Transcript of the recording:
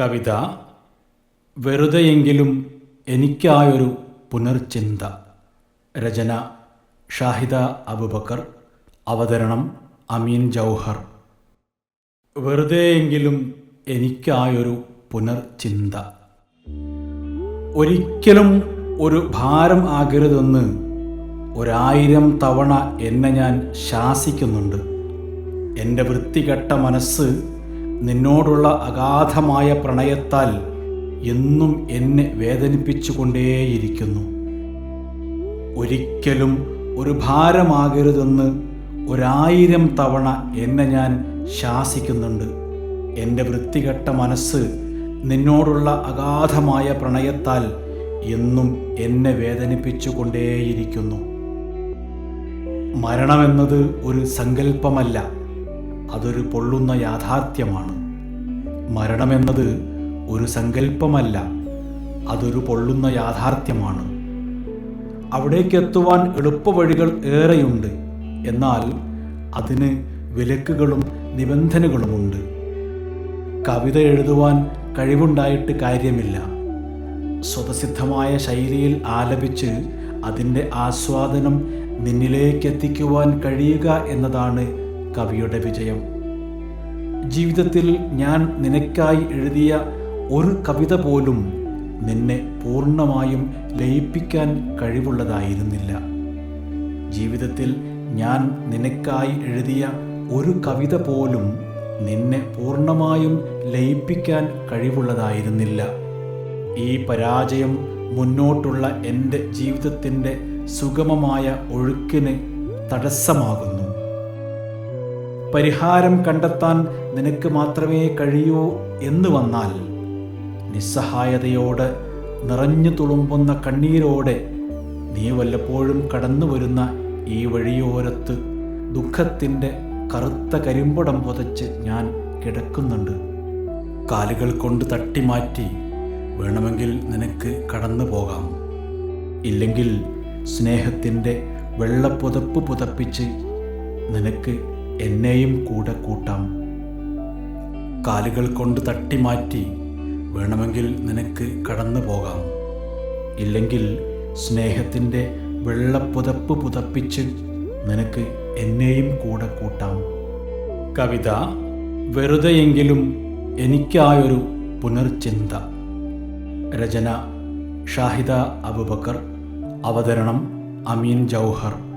കവിത വെറുതെയെങ്കിലും എനിക്കായൊരു പുനർചിന്ത. രചന ഷാഹിദ അബുബക്കർ. അവതരണം അമീൻ ജൗഹർ. വെറുതെയെങ്കിലും എനിക്കായൊരു പുനർചിന്ത. ഒരിക്കലും ഒരു ഭാരം ആകരുതെന്ന് ഒരായിരം തവണ എന്നെ ഞാൻ ശാസിക്കുന്നുണ്ട്. എന്റെ വൃത്തികെട്ട മനസ്സ് നിന്നോടുള്ള അഗാധമായ പ്രണയത്താൽ എന്നും എന്നെ വേദനിപ്പിച്ചുകൊണ്ടേയിരിക്കുന്നു. ഒരിക്കലും ഒരു ഭാരമാകരുതെന്ന് ഒരായിരം തവണ എന്നെ ഞാൻ ശാസിക്കുന്നുണ്ട്. എന്റെ വൃത്തികെട്ട മനസ്സ് നിന്നോടുള്ള അഗാധമായ പ്രണയത്താൽ എന്നും എന്നെ വേദനിപ്പിച്ചുകൊണ്ടേയിരിക്കുന്നു. മരണമെന്നത് ഒരു സങ്കല്പമല്ല. അതൊരു പൊള്ളുന്ന യാഥാർത്ഥ്യമാണ്. മരണമെന്നത് ഒരു സങ്കല്പമല്ല അതൊരു പൊള്ളുന്ന യാഥാർത്ഥ്യമാണ്. അവിടേക്കെത്തുവാൻ എളുപ്പവഴികൾ ഏറെയുണ്ട് എന്നാൽ അതിന് വിലക്കുകളും നിബന്ധനകളുമുണ്ട്. കവിത എഴുതുവാൻ കഴിവുണ്ടായിട്ട് കാര്യമില്ല. സ്വതസിദ്ധമായ ശൈലിയിൽ ആലപിച്ച് അതിന്റെ ആസ്വാദനം നിന്നിലേക്കെത്തിക്കുവാൻ കഴിയുക എന്നതാണ് കവിയുടെ വിജയം. ജീവിതത്തിൽ ഞാൻ നിനക്കായി എഴുതിയ ഒരു കവിത പോലും നിന്നെ പൂർണമായും ലയിപ്പിക്കാൻ കഴിവുള്ളതായിരുന്നില്ല. ജീവിതത്തിൽ ഞാൻ നിനക്കായി എഴുതിയ ഒരു കവിത പോലും നിന്നെ പൂർണമായും ലയിപ്പിക്കാൻ കഴിവുള്ളതായിരുന്നില്ല. ഈ പരാജയം മുന്നോട്ടുള്ള എന്റെ ജീവിതത്തിന്റെ സുഗമമായ ഒഴുക്കിന് തടസ്സമാകുന്നു. പരിഹാരം കണ്ടെത്താൻ നിനക്ക് മാത്രമേ കഴിയൂ എന്ന് വന്നാൽ നിസ്സഹായതയോട് നിറഞ്ഞു തുളുമ്പുന്ന കണ്ണീരോടെ നീ വല്ലപ്പോഴും കടന്നു വരുന്ന ഈ വഴിയോരത്ത് ദുഃഖത്തിന്റെ കറുത്ത കരിമ്പടം പുതച്ച് ഞാൻ കിടക്കുന്നുണ്ട്. കാലുകൾ കൊണ്ട് തട്ടിമാറ്റി വേണമെങ്കിൽ നിനക്ക് കടന്നു പോകാം. ഇല്ലെങ്കിൽ സ്നേഹത്തിന്റെ വെള്ളപ്പുതപ്പ് പുതപ്പിച്ച് നിനക്ക് എന്നെയും കൂടെ കൂട്ടാം. കാലുകൾ കൊണ്ട് തട്ടി മാറ്റി വേണമെങ്കിൽ നിനക്ക് കടന്നു പോകാം. ഇല്ലെങ്കിൽ സ്നേഹത്തിന്റെ വെള്ളപ്പുതപ്പ് പുതപ്പിച്ച് നിനക്ക് എന്നെയും കൂടെ കൂട്ടാം. കവിത വെറുതെയെങ്കിലും എനിക്കായൊരു പുനർചിന്ത. രചന ഷാഹിദ അബുബക്കർ. അവതരണം അമീൻ ജൗഹർ.